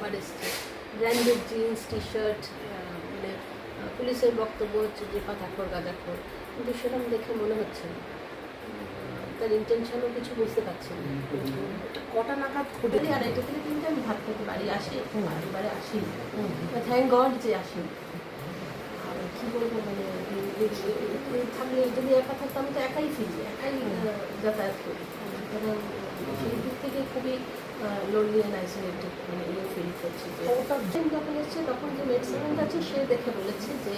আবার এসছে branded jeans T shirt মানে পুলিশের বক্তব্য হচ্ছে যে পাতাখর গাঁজাখর কিন্তু সেরকম দেখে মনে হচ্ছে না। তার ইন্টেনশনও কিছু বুঝতে পারছি না। কটা নাগাদ খুবই আড়াইটা থেকে কিন্তু আমি ভাত খেতে বাড়ি আসি। বাড়ি আসি। থ্যাংক গড যে আসি। আর কী বলব মানে থাকলে যদি একা থাকতাম তো একাই ফিরি একাই যাতায়াত করি। সুতরাং সেই দিক থেকে খুবই লোনলি অ্যান্ড আইসোলেটেড মানে ইয়ে ফিল করছি যে যখন এসছে তখন যে মেড সার্ভেন্ট আছে সে দেখে বলেছে যে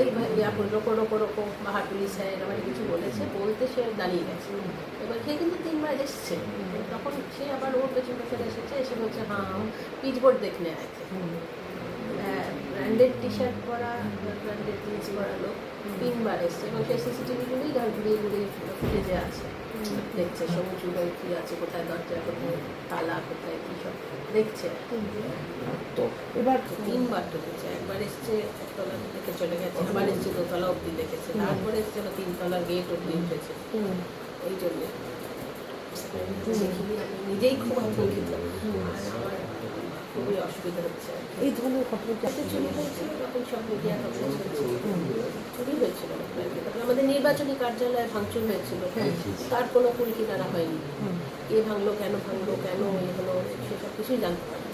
এই ভাই ইয়া বল কোনো রোকো রোকো বাহার পুলিশ হ্যাঁ এরকম কিছু বলেছে বলতে সে দাঁড়িয়ে গেছে। এবার সে কিন্তু তিনবার এসছে। তখন সে আবার ওর পেছন পেছনে এসেছে এসে বলছে হ্যাঁ পিচবোর্ড দেখনে আছে ব্র্যান্ডেড টি শার্ট পরা ব্র্যান্ডেড জিন্স পরা লোক তিনবার এসছে এবং সেই সিসিটিভিগুলোই ধর ঘুরিয়ে ঘুরিয়ে ফুটেজে আছে। দেখছে সবুজ উদয় কী আছে কোথায় দরজা কোথায় তালা কোথায় কী সব দেখছে। তো এবার তিনবার ঢুকেছে একবার এসছে একতলা থেকে চলে গেছে আবার এসছে দোতলা অবধি দেখেছে তারপরে এসছে তিনতলা গেট অবধি উঠেছে। হুম, এই জন্যে। নিজেই খুব আতঙ্কিত। আর অসুবিধা হচ্ছে এই ধরনের ঘটনা যাতে চুরি হয়েছিল তখন সব মিডিয়া কভারেজ হয়েছিল চুরি হয়েছিল আমাদের নির্বাচনী কার্যালয়ে ভাঙচুর হয়েছিল। তার কোনো কুল কিনারা হয়নি। কে ভাঙলো কেন ভাঙলো কেন এ হলো সেসব কিছুই জানতে পারি।